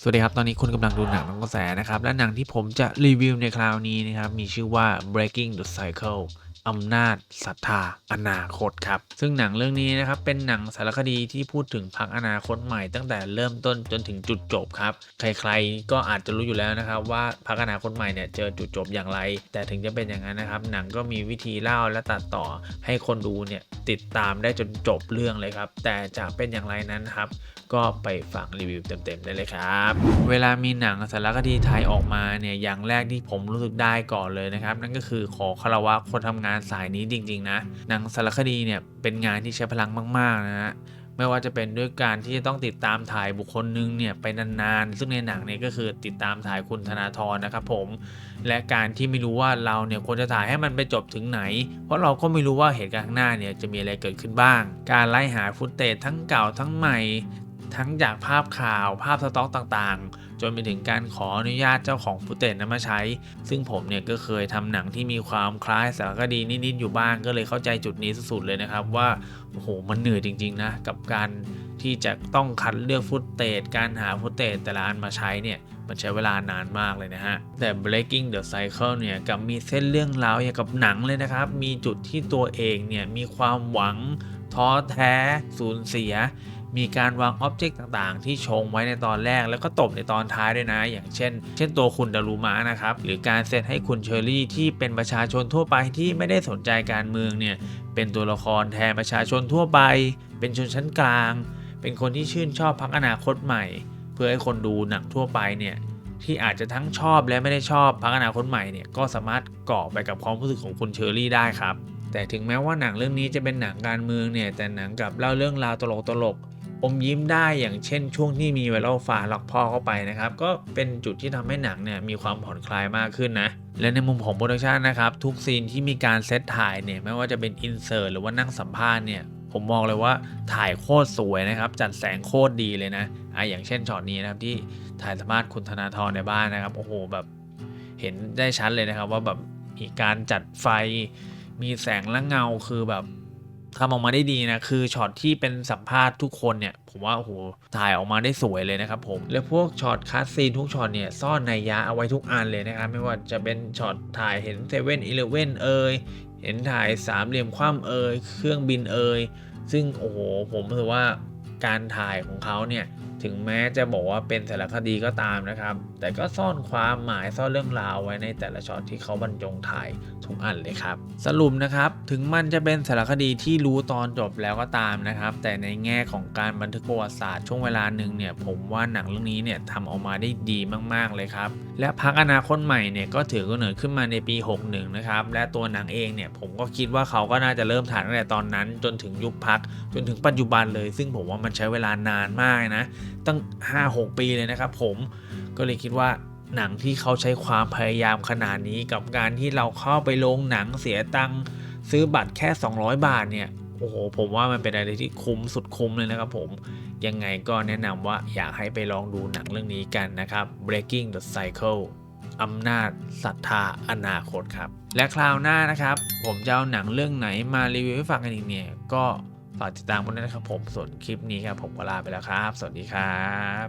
สวัสดีครับ ตอนนี้คุณกำลังดูหนังน้องกระแสนะครับ และหนังที่ผมจะรีวิวในคราวนี้นะครับ มีชื่อว่า Breaking the Cycle อำนาจศรัทธาอนาคตครับ ซึ่งหนังเรื่องนี้นะครับเป็นหนังสารคดีที่พูดถึงพรรคอนาคตใหม่ตั้งแต่เริ่มต้นจนถึงจุดจบครับ ใครๆ ก็อาจจะรู้อยู่แล้วนะครับว่าพรรคอนาคตใหม่เนี่ยเจอจุดจบอย่างไร แต่ถึงจะเป็นอย่างนั้นนะครับ หนังก็มีวิธีเล่าและตัดต่อให้คนดูเนี่ยติดตามได้จนจบเรื่องเลยครับ แต่จะเป็นอย่างไรนั้นครับก็ไปฟังรีวิวเต็มๆได้เลยครับ เวลามีหนังสารคดีไทยออกมาเนี่ยอย่างแรกที่ผมรู้สึกได้ก่อนเลยนะครับ นั่นก็คือขอคารวะคนทำงานสายนี้จริง ๆ นะ หนังสารคดีเนี่ยเป็นงานที่ใช้พลังมาก ๆ นะฮะไม่ว่าจะเป็นด้วยการที่จะต้องติดตามถ่ายบุคคลหนึ่งเนี่ยไปนานๆ ซึ่งในหนังเนี่ยก็คือติดตามถ่ายคุณธนาธรนะครับผม และการที่ไม่รู้ว่าเราเนี่ยควรจะถ่ายให้มันไปจบถึงไหน เพราะเราก็ไม่รู้ว่าเหตุการณ์ข้างหน้าเนี่ยจะมีอะไรเกิดขึ้นบ้าง การไล่หาฟุตเตจทั้งเก่าทั้งใหม่ ทั้งจากภาพข่าวภาพสต็อกต่างๆ จนไปถึงการขออนุญาตเจ้าของฟุตเตจนั้นมาใช้ ซึ่งผมเนี่ยก็เคยทำหนังที่มีความคล้ายสารคดีนิดๆอยู่บ้างก็เลยเข้าใจจุดนี้สุดๆเลยนะครับว่าโอ้โหมันเหนื่อยจริงๆนะกับการที่จะต้องคัดเลือกฟุตเตจการหาฟุตเตจแต่ละอันมาใช้เนี่ยมันใช้เวลานานมากเลยนะฮะ แต่ breaking the cycle เนี่ยกับมีเส้นเรื่องราวอย่างกับหนังเลยนะครับ มีจุดที่ตัวเองเนี่ยมีความหวังท้อแท้สูญเสีย มีการวางอ็อบเจกต์ต่างๆ ที่ชงไว้ในตอนแรก แล้วก็ตบในตอนท้ายด้วยนะ อย่างเช่น เช่นตัวคุณดารุมะนะครับ หรือการเซตให้คุณเชอรี่ที่เป็นประชาชนทั่วไปที่ไม่ได้สนใจการเมืองเนี่ย เป็นตัวละครแทนประชาชนทั่วไป เป็นชนชั้นกลาง เป็นคนที่ชื่นชอบพักอนาคตใหม่ เพื่อให้คนดูหนังทั่วไปเนี่ยที่อาจจะทั้งชอบและไม่ได้ชอบพักอนาคตใหม่เนี่ยก็สามารถเกาะไปกับความรู้สึกของคุณเชอรี่ได้ครับแต่ถึงแม้ว่าหนังเรื่องนี้จะเป็นหนังการเมืองเนี่ยแต่หนังกับเล่าเรื่องราวตลกตลกๆ อมยิ้มได้อย่างเช่นช่วงที่มีไวรัลฟ้าล็อกพ่อเข้าไปนะครับ ก็เป็นจุดที่ทำให้หนังเนี่ยมีความผ่อนคลายมากขึ้นนะ และในมุมของโปรดักชันนะครับ ทุกซีนที่มีการเซตถ่ายเนี่ยไม่ว่าจะเป็นอินเสิร์ตหรือว่านั่งสัมภาษณ์เนี่ยผมมองเลยว่าถ่ายโคตรสวยนะครับ จัดแสงโคตรดีเลยนะอะอย่างเช่นช็อตนี้นะครับที่ถ่ายสัมภาษณ์คุณธนาธรในบ้านนะครับโอ้โหแบบเห็นได้ชัดเลยนะครับว่าแบบมีการจัดไฟมีแสงและเงาคือแบบ ทำออกมาได้ดีนะ คือช็อตที่เป็นสัมภาษณ์ทุกคนเนี่ย ผมว่าโอ้โหถ่ายออกมาได้สวยเลยนะครับผม และพวกช็อตคัสซีนทุกช็อตเนี่ย ซ่อนในยยะเอาไว้ทุกอันเลยนะครับ ไม่ว่าจะเป็นช็อตถ่ายเห็นเซเว่นอีเลเว่นเอยเห็นถ่ายสามเหลี่ยมคว่ำเอยเครื่องบินเอยซึ่งโอ้โหผมรู้สึกว่าการถ่ายของเขาเนี่ย ถึงแม้จะบอกว่าเป็นสารคดีก็ตามนะครับ แต่ก็ซ่อนความหมายซ่อนเรื่องราวไว้ในแต่ละช็อตที่เขาบรรจงถ่ายทุกอันเลยครับ สรุปนะครับ ถึงมันจะเป็นสารคดีที่รู้ตอนจบแล้วก็ตามนะครับ แต่ในแง่ของการบันทึกประวัติศาสตร์ช่วงเวลาหนึ่งเนี่ย ผมว่าหนังเรื่องนี้เนี่ยทำออกมาได้ดีมาก ๆเลยครับ และพักอนาคตใหม่เนี่ยก็ถือกำเนิดขึ้นมาในปี 61 นะครับ และตัวหนังเองเนี่ยผมก็คิดว่าเขาก็น่าจะเริ่มถ่ายตั้งแต่ตอนนั้น จนถึงยุคพักจนถึงปัจจุบันเลย ซึ่งผมว่ามันใช้เวลานานมากนะ ตั้ง 5-6 ปีเลยนะครับผมก็เลยคิดว่าหนังที่เขาใช้ความพยายามขนาดนี้กับการที่เราเข้าไปโรงหนังเสียตังค์ซื้อบัตรแค่ 200 บาทเนี่ยโอ้โหผมว่ามันเป็นอะไรที่คุ้มสุดคุ้มเลยนะครับผม ยังไงก็แนะนำว่าอยากให้ไปลองดูหนังเรื่องนี้กันนะครับ Breaking the Cycle อำนาจศรัทธาอนาคตครับ และคราวหน้านะครับ ผมจะเอาหนังเรื่องไหนมารีวิวให้ฟังกันอีกเนี่ย ก็ฝากติดตามกันด้วยนะครับผมส่วนคลิปนี้ครับผมก็ลาไปแล้วครับ สวัสดีครับ